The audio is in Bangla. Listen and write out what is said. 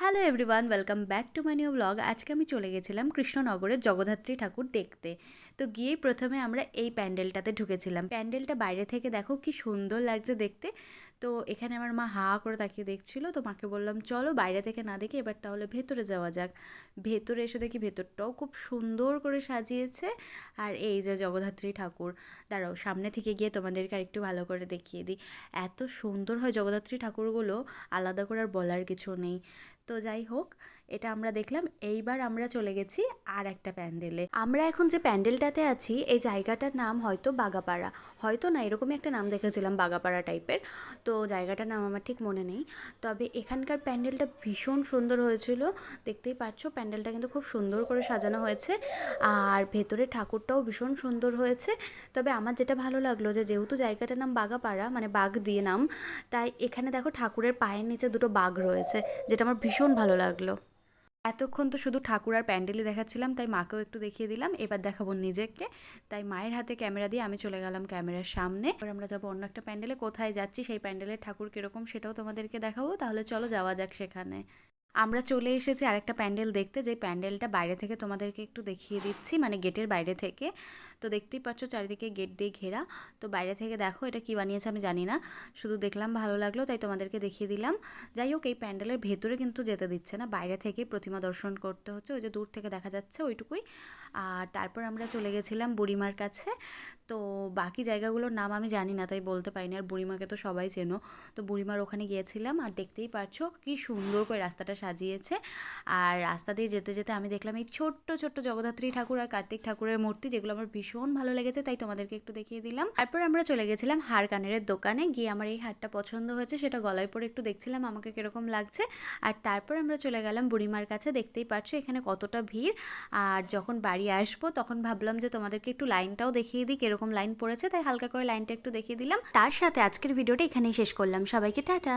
Hello everyone welcome back to my new blog আজকে আমি চলে গেছিলাম কৃষ্ণনগরের জগদ্ধাত্রী ঠাকুর দেখতে। তো গিয়ে প্রথমে আমরা এই প্যান্ডেলটাতে ঢুকেছিলাম। প্যান্ডেলটা বাইরে থেকে দেখো কি সুন্দর লাগছে দেখতে। তো এখানে আমার মা হা করে তাকিয়ে দেখছিল, তো মাকে বললাম, চলো বাইরে থেকে না দেখে এবার তাহলে ভেতরে যাওয়া যাক। ভেতরে এসে দেখি ভেতরটাও খুব সুন্দর করে সাজিয়েছে। আর এই যে জগদ্ধাত্রী ঠাকুর, দাঁড়াও, সামনে থেকে গিয়ে তোমাদেরকে আরেকটু ভালো করে দেখিয়ে দিই। এত সুন্দর হয় জগদ্ধাত্রী ঠাকুরগুলো, আলাদা করে আর বলার কিছু নেই। তো যাই হোক, এটা আমরা দেখলাম, এইবার আমরা চলে গেছি আর একটা প্যান্ডেলে। আমরা এখন যে প্যান্ডেলটাতে আছি, এই জায়গাটার নাম হয়তো বাগাপাড়া। হয়তো না, এরকমই একটা নাম দেখেছিলাম, বাগাপাড়া টাইপের তো জায়গাটার নাম আমার ঠিক মনে নেই। তবে এখানকার প্যান্ডেলটা ভীষণ সুন্দর হয়েছিল। দেখতেই পাচ্ছ, প্যান্ডেলটা কিন্তু খুব সুন্দর করে সাজানো হয়েছে। আর ভেতরে ঠাকুরটাও ভীষণ সুন্দর হয়েছে। তবে আমার যেটা ভালো লাগল যে, যেহেতু জায়গাটার নাম বাগাপাড়া মানে বাঘ দিয়ে নাম, তাই এখানে দেখো ঠাকুরের পায়ের নিচে দুটো বাঘ রয়েছে, যেটা আমার ভীষণ ভালো লাগল। এতক্ষণ তো শুধু ঠাকুর আর প্যান্ডেলই দেখাচ্ছিলাম, তাই মাকেও একটু দেখিয়ে দিলাম। এবার দেখাবো নিজেকে। তাই মায়ের হাতে ক্যামেরা দিয়ে আমি চলে গেলাম ক্যামেরার সামনে। এবার আমরা যাব অন্য একটা প্যান্ডেলে। কোথায় যাচ্ছি, সেই প্যান্ডেলের ঠাকুর কীরকম সেটাও তোমাদেরকে দেখাবো। তাহলে চলো যাওয়া যাক সেখানে। আমরা চলে এসেছি আরেকটা প্যান্ডেল দেখতে যে প্যান্ডেলটা বাইরে থেকে তোমাদেরকে একটু দেখিয়ে দিচ্ছি মানে গেটের বাইরে থেকে। তো দেখতেই পাচ্ছ চারিদিকে গেট দিয়ে ঘেরা। তো বাইরে থেকে দেখো এটা কি বানিয়েছে আমি জানি না। শুধু দেখলাম ভালো লাগল, তাই তোমাদেরকে দেখিয়ে দিলাম। যাই হোক, এই প্যান্ডেলের ভেতরে কিন্তু যেতে দিচ্ছে না। বাইরে থেকে প্রতিমা দর্শন করতে হচ্ছে, ওই যে দূর থেকে দেখা যাচ্ছে ওইটুকুই। আর তারপর আমরা চলে গেছিলাম বুড়িমার কাছে। তো বাকি জায়গাগুলোর নাম আমি জানি না, তাই বলতে পারিনি। আর বুড়িমাকে তো সবাই চেনো। তো বুড়িমার ওখানে গিয়েছিলাম আর দেখতেই পাচ্ছ কি সুন্দর করে রাস্তাটা সাজিয়েছে। আর রাস্তা দিয়ে যেতে যেতে আমি দেখলাম এই ছোট্ট ছোট্ট জগদ্ধাত্রী ঠাকুর আর কার্তিক ঠাকুরের মূর্তি, যেগুলো আমার ভীষণ ভালো লেগেছে, তাই তোমাদেরকে একটু দেখিয়ে দিলাম। তারপর আমরা চলে গেছিলাম হার কানের দোকানে, গিয়ে আমার এই হারটা পছন্দ হয়েছে, সেটা গলায় পরে একটু দেখছিলাম, আমাকে কীরকম লাগছে। আর তারপর আমরা চলে গেলাম বুড়িমার কাছে, দেখতেই পাচ্ছ এখানে কতটা ভিড়। আর যখন বাড়ি আসব, তখন ভাবলাম যে তোমাদেরকে একটু লাইনটাও দেখিয়ে দিই কীরকম লাইন পড়েছে, তাই হালকা করে লাইনটা একটু দেখিয়ে দিলাম। তার সাথে আজকের ভিডিওটা এখানেই শেষ করলাম। সবাইকে টাটা।